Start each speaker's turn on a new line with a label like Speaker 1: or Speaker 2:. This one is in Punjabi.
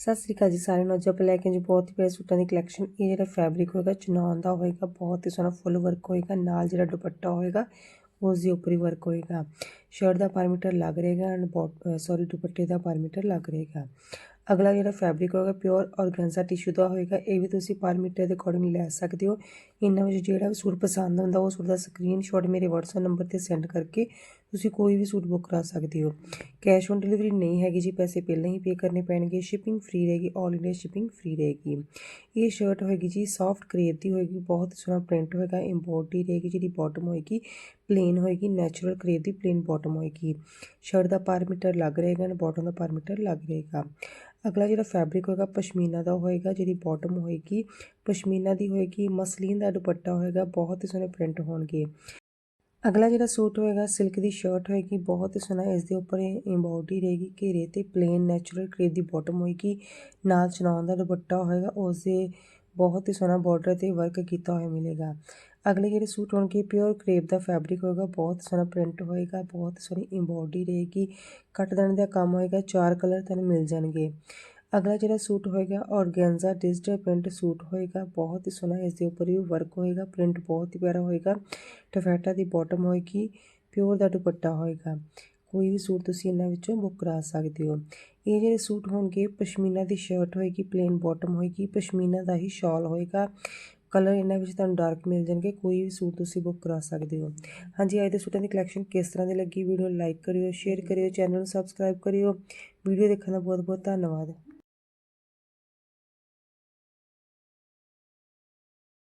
Speaker 1: ਸਤਿ ਸ੍ਰੀ ਅਕਾਲ ਜੀ ਸਾਰਿਆਂ ਨੂੰ। ਅੱਜ ਆਪਾਂ ਲੈ ਕੇ ਜੀ ਬਹੁਤ ਹੀ ਪਿਆਰੇ ਸੂਟਾਂ ਦੀ ਕਲੈਕਸ਼ਨ ਇਹ ਜਿਹੜਾ ਫੈਬਰਿਕ ਹੋਏਗਾ ਚਨਾਨ ਦਾ ਹੋਏਗਾ, ਬਹੁਤ ਹੀ ਸੋਹਣਾ ਫੁੱਲ ਵਰਕ ਹੋਏਗਾ, ਨਾਲ ਜਿਹੜਾ ਦੁਪੱਟਾ ਹੋਏਗਾ, ਉਸ ਦੇ ਉੱਪਰ ਹੀ ਵਰਕ ਹੋਏਗਾ। ਸ਼ਰਟ ਦਾ ਪਰ ਮੀਟਰ ਲੱਗ ਰਹੇਗਾ ਐਂਡ ਸੌਰੀ ਦੁਪੱਟੇ ਦਾ ਪਰ ਮੀਟਰ ਲੱਗ ਰਹੇਗਾ। ਅਗਲਾ ਜਿਹੜਾ ਫੈਬਰਿਕ ਹੋਏਗਾ ਪਿਓਰ ਔਰਗੈਂਜ਼ਾ ਟਿਸ਼ੂ ਦਾ ਹੋਏਗਾ, ਇਹ ਵੀ ਤੁਸੀਂ ਪਰ ਮੀਟਰ ਦੇ ਅਕੋਰਡਿੰਗ ਲੈ ਸਕਦੇ ਹੋ। ਇਹਨਾਂ ਵਿੱਚ ਜਿਹੜਾ ਵੀ ਸੂਟ ਪਸੰਦ ਹੁੰਦਾ, ਉਹ ਸੂਟ ਦਾ ਸਕਰੀਨਸ਼ਾਟ ਮੇਰੇ WhatsApp ਨੰਬਰ ਤੇ ਸੈਂਡ ਕਰਕੇ ਤੁਸੀਂ ਕੋਈ ਵੀ ਸੂਟ ਬੁੱਕ ਕਰਾ ਸਕਦੇ ਹੋ। ਕੈਸ਼ ਔਨ ਡਿਲੀਵਰੀ ਨਹੀਂ ਹੈਗੀ ਜੀ, ਪੈਸੇ ਪਹਿਲਾਂ ਹੀ ਪੇ ਕਰਨੇ ਪੈਣਗੇ ਸ਼ਿਪਿੰਗ ਫ੍ਰੀ ਰਹੇਗੀ 올 ਇੰਡੀਆ ਸ਼ਿਪਿੰਗ ਫ੍ਰੀ ਰਹੇਗੀ। ਇਹ ਸ਼ਰਟ ਹੋਏਗੀ ਜੀ ਸੌਫਟ ਕਰੇਪ ਦੀ ਹੋਏਗੀ, ਬਹੁਤ ਸੋਹਣਾ ਪ੍ਰਿੰਟ ਹੋਏਗਾ ਐਮਬੋਡੀ ਰਹੇਗੀ ਜਿਹਦੀ ਬਾਟਮ ਹੋਏਗੀ ਪਲੇਨ ਹੋਏਗੀ ਨੈਚੁਰਲ ਕਰੇਪ ਦੀ ਪਲੇਨ ਬਾਟਮ ਹੋਏਗੀ। ਸ਼ਰਟ ਦਾ ਪਰ ਮੀਟਰ ਲੱਗ ਰਹੇਗਾ ਐਂਡ ਬਾਟਮ ਦਾ ਪਰ ਮੀਟਰ ਲੱਗ ਰਹੇਗਾ। ਅਗਲਾ ਜਿਹੜਾ ਫੈਬਰਿਕ ਹੋਏਗਾ, ਪਸ਼ਮੀਨਾ ਦਾ ਹੋਏਗਾ, ਜਿਹਦੀ ਬਾਟਮ ਹੋਏਗੀ, ਪਸ਼ਮੀਨਾ ਦੀ ਹੋਏਗੀ, ਮਸਲੀਨ ਦਾ ਦੁਪੱਟਾ ਹੋਏਗਾ, ਬਹੁਤ ਹੀ ਸੋਹਣੇ ਪ੍ਰਿੰਟ ਹੋਣਗੇ। ਅਗਲਾ ਜਿਹੜਾ ਸੂਟ ਹੋਏਗਾ ਸਿਲਕ ਦੀ ਸ਼ਰਟ ਹੋਏਗੀ, ਬਹੁਤ ਹੀ ਸੋਹਣਾ, ਇਸ ਦੇ ਉੱਪਰ ਐਮਬੋਡੀ ਰਹੇਗੀ ਘੇਰੇ ਤੇ ਪਲੇਨ ਨੈਚੁਰਲ ਕਰੇਪ ਦੀ ਬਾਟਮ ਹੋਏਗੀ, ਨਾਲ ਚਨਾਉਣ ਦਾ ਦੁਪੱਟਾ ਹੋਏਗਾ ਉਸ ਦੇ ਬਹੁਤ ਹੀ ਸੋਹਣਾ ਬਾਰਡਰ ਤੇ ਵਰਕ ਕੀਤਾ ਹੋਇਆ ਮਿਲੇਗਾ। ਅਗਲੇ ਜਿਹੜੇ ਸੂਟ ਹੋਣਗੇ ਪਿਓਰ ਕਰੇਪ ਦਾ ਫੈਬਰਿਕ ਹੋਏਗਾ, ਬਹੁਤ ਸੋਹਣਾ ਪ੍ਰਿੰਟ ਹੋਏਗਾ, ਬਹੁਤ ਸੋਹਣੀ ਐਮਬੋਡੀ ਰਹੇਗੀ, ਕੱਟ ਦੇਣ ਦਾ ਕੰਮ ਹੋਏਗਾ, ਚਾਰ ਕਲਰ ਤੁਹਾਨੂੰ ਮਿਲ ਜਾਣਗੇ। ਅਗਲਾ ਜਿਹੜਾ ਸੂਟ ਹੋਏਗਾ ਔਰਗੈਂਜ਼ਾ ਡਿਜੀਟਲ ਪ੍ਰਿੰਟ ਸੂਟ ਹੋਏਗਾ, ਬਹੁਤ ਹੀ ਸੋਹਣਾ ਇਸ ਦੇ ਉੱਪਰ ਵੀ ਵਰਕ ਹੋਏਗਾ ਪ੍ਰਿੰਟ ਬਹੁਤ ਹੀ ਪਿਆਰਾ ਹੋਏਗਾ, ਟਫੈਟਾ ਦੀ ਬਾਟਮ ਹੋਏਗੀ ਪਿਓਰ ਦਾ ਦੁਪੱਟਾ ਹੋਏਗਾ। ਕੋਈ ਵੀ ਸੂਟ ਤੁਸੀਂ ਇਹਨਾਂ ਵਿੱਚੋਂ ਬੁੱਕ ਕਰਾ ਸਕਦੇ ਹੋ। ਇਹ ਜਿਹੜੇ ਸੂਟ ਹੋਣਗੇ, ਪਸ਼ਮੀਨਾ ਦੀ ਸ਼ਰਟ ਹੋਏਗੀ ਪਲੇਨ ਬਾਟਮ ਹੋਏਗੀ, ਪਸ਼ਮੀਨਾ ਦਾ ਹੀ ਸ਼ਾਲ ਹੋਏਗਾ ਕਲਰ ਇਹਨਾਂ ਵਿੱਚ ਤੁਹਾਨੂੰ ਡਾਰਕ ਮਿਲ ਜਾਣਗੇ, ਕੋਈ ਵੀ ਸੂਟ ਤੁਸੀਂ ਬੁੱਕ ਕਰਾ ਸਕਦੇ ਹੋ। ਹਾਂਜੀ, ਅੱਜ ਦੇ ਸੂਟਾਂ ਦੀ ਕਲੈਕਸ਼ਨ ਕਿਸ ਤਰ੍ਹਾਂ ਦੀ ਲੱਗੀ? ਵੀਡੀਓ ਲਾਈਕ ਕਰਿਓ ਸ਼ੇਅਰ ਕਰਿਓ ਚੈਨਲ ਨੂੰ ਸਬਸਕ੍ਰਾਈਬ ਕਰਿਓ। ਵੀਡੀਓ ਦੇਖਣ ਦਾ ਬਹੁਤ ਬਹੁਤ ਧੰਨਵਾਦ।